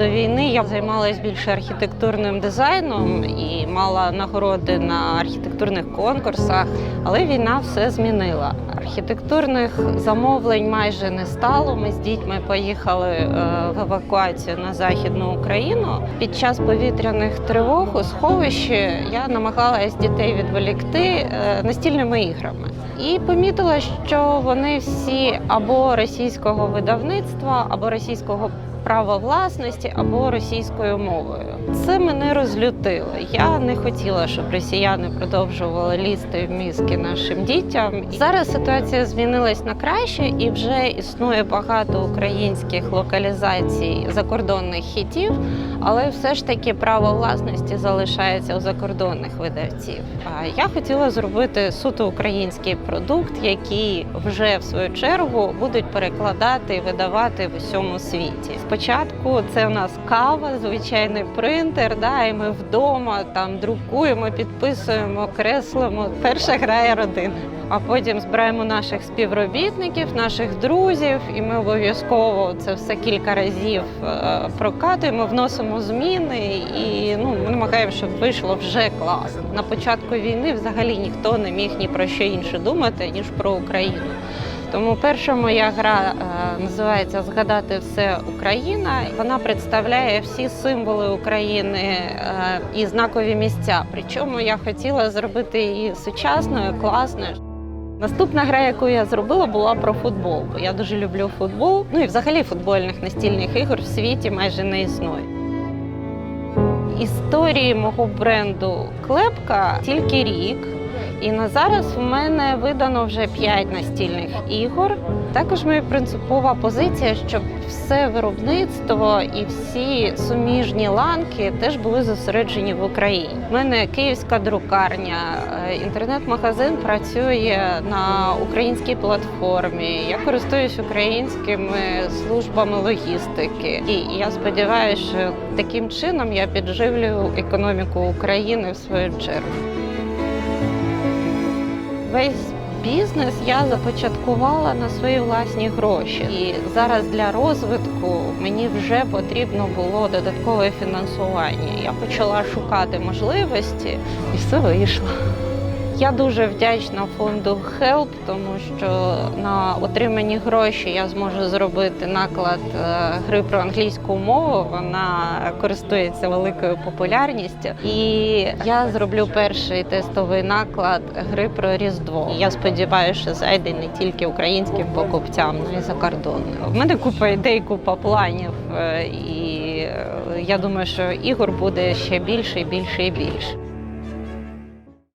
до війни я займалася більше архітектурним дизайном і мала нагороди на архітектурних конкурсах, але війна все змінила. Архітектурних замовлень майже не стало. Ми з дітьми поїхали е, в евакуацію на західну Україну. Під час повітряних тривог у сховищі я намагалась дітей відволікти е, настільними іграми. І помітила, що вони всі або російського видавництва, або російського права власності, або російською мовою. Це мене розлютило. Я не хотіла, щоб росіяни продовжували лізти в мізки нашим дітям. Зараз ситуація змінилась на краще, і вже існує багато українських локалізацій закордонних хітів, але все ж таки право власності залишається у закордонних видавців. А я хотіла зробити суто український продукт, який вже в свою чергу будуть перекладати і видавати в усьому світі. Спочатку це у нас кава, звичайний принтер. Да, і ми вдома там друкуємо, підписуємо, креслимо. Перша грає родина. А потім збираємо наших співробітників, наших друзів, і ми обов'язково це все кілька разів е, прокатуємо, вносимо зміни і ну ми намагаємося, щоб вийшло вже класно. На початку війни взагалі ніхто не міг ні про що інше думати ніж про Україну. Тому перша моя гра е, називається Згадати все Україна. Вона представляє всі символи України е, і знакові місця. Причому я хотіла зробити її сучасною, класною. Наступна гра, яку я зробила, була про футбол. Бо я дуже люблю футбол. Ну і взагалі футбольних настільних ігор в світі майже не існує. Історії мого бренду Клепка тільки рік. І на зараз в мене видано вже 5 настільних ігор. Також моя принципова позиція, щоб все виробництво і всі суміжні ланки теж були зосереджені в Україні. У мене київська друкарня, е, інтернет-магазин працює на українській платформі. Я користуюсь українськими службами логістики. І я сподіваюся, що таким чином я підживлюю економіку України в свою чергу. Весь бізнес я започаткувала на свої власні гроші. І зараз для розвитку мені вже потрібно було додаткове фінансування. Я почала шукати можливості, і все вийшло. Я дуже вдячна фонду HELP, тому що на отримані гроші я зможу зробити наклад е, гри про англійську мову. Вона користується великою популярністю. І я зроблю перший тестовий наклад гри про Різдво. Я сподіваюся, що зайде не тільки українським покупцям, але й закордонним. У мене купа ідей, купа планів, е, і е, я думаю, що ігор буде ще більше, більше і більше.